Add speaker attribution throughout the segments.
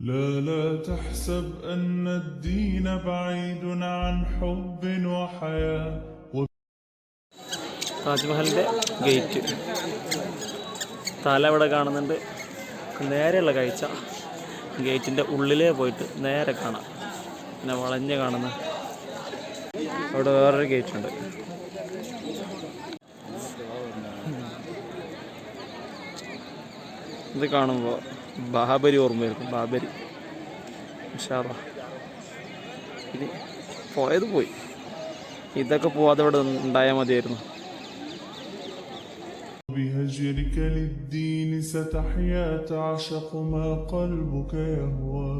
Speaker 1: لا لا تحسب أن الدين بعيد عن حب وحياة
Speaker 2: താജ്മഹലിൻ്റെ gate തല ഇവിടെ കാണുന്നുണ്ട് നേരെയുള്ള കാഴ്ച ഗേറ്റിൻ്റെ ഉള്ളിലേ പോയിട്ട് നേരെ കാണാം പിന്നെ വളഞ്ഞ് കാണുന്ന അവിടെ വേറൊരു ഗേറ്റ് ഉണ്ട് ഇത് കാണുമ്പോൾ ബാബരി ഓർമ്മ വരും ബാബരി ഉഷാറാ ഇനി പോയത് പോയി ഇതൊക്കെ പോവാതെ ഇവിടെ ഉണ്ടായാൽ മതിയായിരുന്നു
Speaker 1: بهجرك للدين ستحيا تعشق ما قلبك يهوى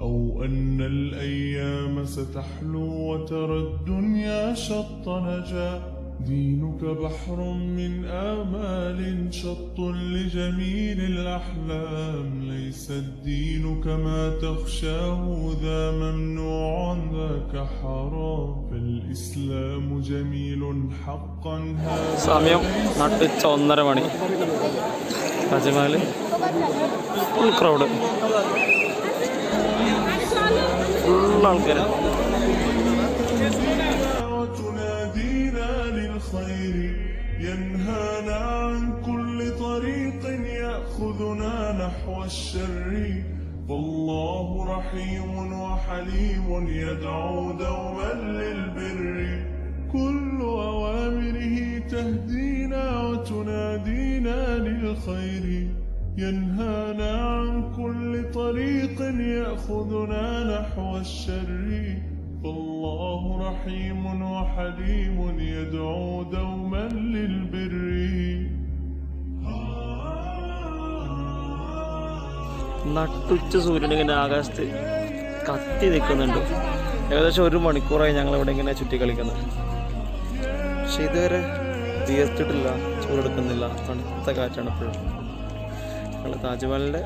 Speaker 1: أو أن الأيام ستحلو وترى الدنيا شط نجاة دينك بحر من آمال شط لجميل الأحلام ليس الدين كما تخشاه ذا ممنوع ذاك حرام فالإسلام جميل حقا هذا
Speaker 2: സമയം നട്ടുച്ച ഒന്നര മണി താജ്മഹൽ ഫുൾ ക്രൗഡ് ഫുൾ ആൾക്കാർ
Speaker 1: للخير ينهانا عن كل طريق يأخذنا نحو الشر. فالله رحيم وحليم يدعو دوما للبر. كل أوامره تهدينا وتنادينا للخير. ينهانا عن كل طريق يأخذنا نحو الشر. فالله رحيم وحليم يدعو دوما للبر
Speaker 2: നട്ടുച്ച സൂര്യൻ ഇങ്ങനെ ആകാശത്ത് കത്തി നിൽക്കുന്നുണ്ട് ഏകദേശം ഒരു മണിക്കൂറായി ഞങ്ങൾ ഇവിടെ ഇങ്ങനെ ചുറ്റി കളിക്കുന്നത് പക്ഷെ ഇതുവരെ തീർത്തിട്ടില്ല ചൂടെടുക്കുന്നില്ല തണുത്ത കാറ്റാണ് ഇപ്പോഴും
Speaker 1: താജ്മഹലിന്റെ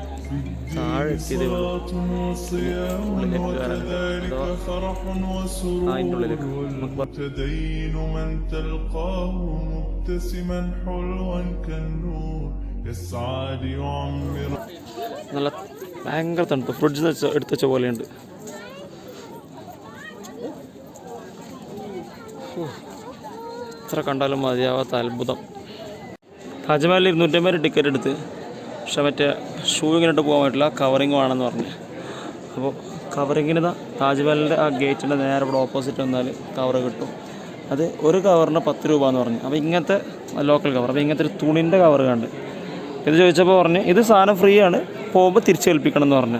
Speaker 2: നല്ല ഭയങ്കര തണുപ്പ്. ഫ്രിഡ്ജ് എടുത്തുവെച്ച പോലെയുണ്ട്. എത്ര കണ്ടാലും മതിയാവാത്ത അത്ഭുതം. താജ്മഹലിൽ ഇരുന്നൂറ്റമ്പത് ടിക്കറ്റ് എടുത്ത് പക്ഷെ മറ്റേ ഷൂ ഇങ്ങനെ ഇട്ട് പോകാൻ പറ്റില്ല കവറിങ് വേണമെന്ന് പറഞ്ഞു. അപ്പോൾ കവറിങ്ങിന് താജ്മഹലിന്റെ ആ ഗേറ്റിന്റെ നേരെ ഇവിടെ ഓപ്പോസിറ്റ് വന്നാൽ കവർ കിട്ടും. അത് ഒരു കവറിന് പത്ത് രൂപ എന്ന് പറഞ്ഞു. അപ്പോൾ ഇങ്ങനത്തെ ലോക്കൽ കവർ അപ്പോൾ ഇങ്ങനത്തെ ഒരു തുണിന്റെ കവർ കണ്ട്. ഇത് ചോദിച്ചപ്പോൾ പറഞ്ഞു ഇത് സാധനം ഫ്രീ ആണ് പോകുമ്പോൾ തിരിച്ചേൽപ്പിക്കണം എന്ന് പറഞ്ഞു.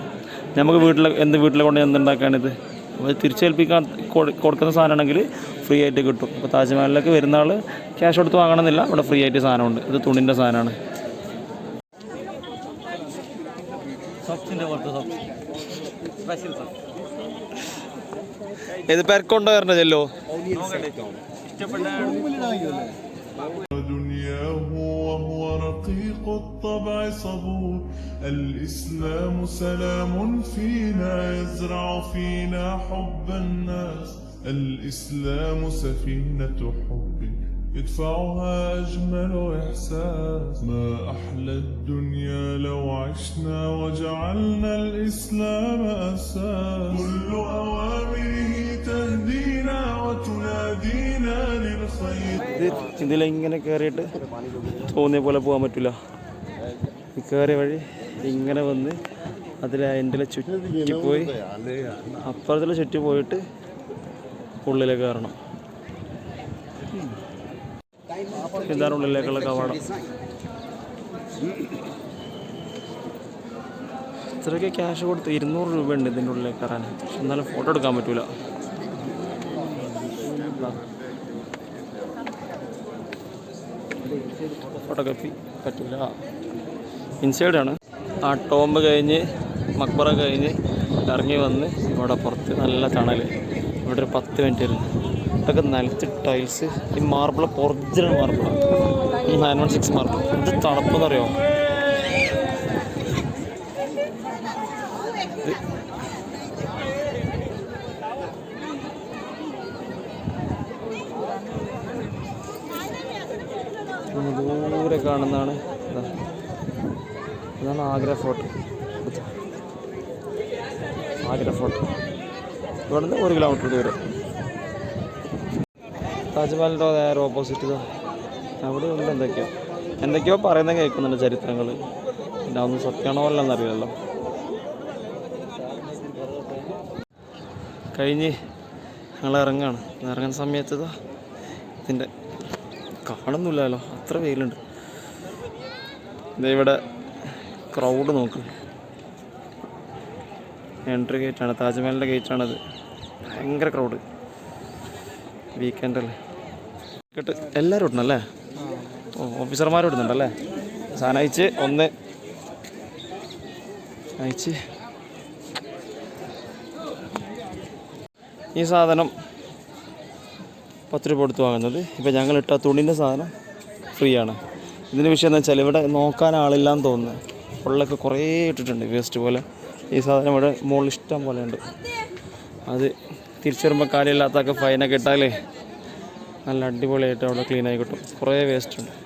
Speaker 2: നമുക്ക് വീട്ടിൽ എന്ത് വീട്ടിൽ കൊണ്ട് എന്തുണ്ടാക്കാണിത് അപ്പോൾ തിരിച്ചേൽപ്പിക്കാൻ കൊടു- കൊടുക്കുന്ന സാധനമാണെങ്കിൽ ഫ്രീ ആയിട്ട് കിട്ടും. അപ്പോൾ താജ്മഹലിലേക്ക് വരുന്ന ആൾ ക്യാഷ് കൊടുത്ത് വാങ്ങണമെന്നില്ല ഇവിടെ ഫ്രീ ആയിട്ട് സാധനമുണ്ട്. ഇത് തുണിന്റെ സാധനമാണ്. ഇത് പെരക്കൊണ്ടോ വരണ ചെല്ലോ
Speaker 1: دنياه وهو رقيق الطبع صبور الإسلام سلام فينا يزرع فينا حب الناس الإسلام سفينة حب يدفعها أجمل إحساس ما أحلى الدنيا لو عشنا وجعلنا الإسلام أساس كل أوامره تهدينا وتنادينا للخير
Speaker 2: ഇത് ഇതിലിങ്ങനെ കയറിയിട്ട് തോന്നിയ പോലെ പോകാൻ പറ്റില്ല ഈ കയറിയ വഴി ഇങ്ങനെ വന്ന് അതിൽ അതിൻ്റെ ചുറ്റി പോയി അപ്പുറത്തിൽ ചുറ്റി പോയിട്ട് ഉള്ളിലേക്ക് കയറണം ഇതാണ് ഉള്ളിലേക്കുള്ള കവാടം. ഇത്രയൊക്കെ ക്യാഷ് കൊടുത്ത് ഇരുന്നൂറ് രൂപയുണ്ട് ഇതിന്റെ ഉള്ളിലേക്ക് കയറാൻ. പക്ഷെ എന്നാലും ഫോട്ടോ എടുക്കാൻ പറ്റൂല. ഫോട്ടോഗ്രാഫി പറ്റില്ല. ഇൻസൈഡാണ് ആ ടോംബ് കഴിഞ്ഞ് മക്ബറ കഴിഞ്ഞ് ഇറങ്ങി വന്ന് ഇവിടെ പുറത്ത് നല്ല തണൽ ഇവിടെ ഒരു പത്ത് മിനിറ്റ് ഇരുന്ന്. ഇതൊക്കെ നിലത്ത് ടൈൽസ് ഈ മാർബിൾ ഒറിജിനൽ മാർബിളാണ് നയൻ വൺ സിക്സ് മാർബിൾ ഇത് തണുപ്പെന്ന് അറിയോ ദൂരെ കാണുന്നതാണ്. ഇതാ. ഇതാണ് ആഗ്ര ഫോർട്ട്. ആഗ്ര ഫോർട്ട്. ഇവിടെ നിന്ന് ഒരു കിലോമീറ്റർ ദൂരം. താജ്മഹലിന്റെ നേരെ ഓപ്പോസിറ്റ് അവിടെ ഉണ്ട് എന്തൊക്കെയോ. എന്തൊക്കെയോ പറയുന്ന കേൾക്കുന്നുണ്ട് ചരിത്രങ്ങൾ പിന്നെ അതൊന്നും സത്യമാണോ അല്ലെന്ന് അറിയില്ലല്ലോ. കഴിഞ്ഞ് ഞങ്ങൾ ഇറങ്ങാണ്. ഇറങ്ങുന്ന സമയത്ത് ഇതിന്റെ കാണുന്നില്ലല്ലോ. അത്ര വെയിലുണ്ട്. ഇവിടെ ക്രൗഡ് നോക്ക്. എൻട്രി ഗേറ്റാണ് താജ്മഹലിന്റെ ഗേറ്റാണത് ഭയങ്കര ക്രൗഡ് വീക്കെൻഡ് അല്ലേ കേട്ട് എല്ലാവരും ഇടണല്ലേ ഓ ഓഫീസർമാരും ഇടുന്നുണ്ടല്ലേ സാധനം അയച്ച് ഒന്ന്. അയച്ച് ഈ സാധനം പത്ത് രൂപ കൊടുത്ത് വാങ്ങുന്നത്. ഇപ്പം ഞങ്ങൾ ഇട്ട തുണിന്റെ സാധനം ഫ്രീ ആണ് ഇതിന്റെ വിഷയം എന്ന് വെച്ചാൽ ഇവിടെ നോക്കാൻ ആളില്ലാന്ന് തോന്നുന്നു. ഉള്ളൊക്കെ കുറേ ഇട്ടിട്ടുണ്ട് വേസ്റ്റ് പോലെ. ഈ സാധനം ഇവിടെ മുകളിൽ ഇഷ്ടം പോലെ ഉണ്ട്. അത് തിരിച്ചു വരുമ്പോൾ കാര്യമില്ലാത്തൊക്കെ ഫൈനൊക്കെ ഇട്ടാലേ നല്ല അടിപൊളിയായിട്ട് അവിടെ ക്ലീൻ ആയി കിട്ടും. കുറേ വേസ്റ്റ് ഉണ്ട്.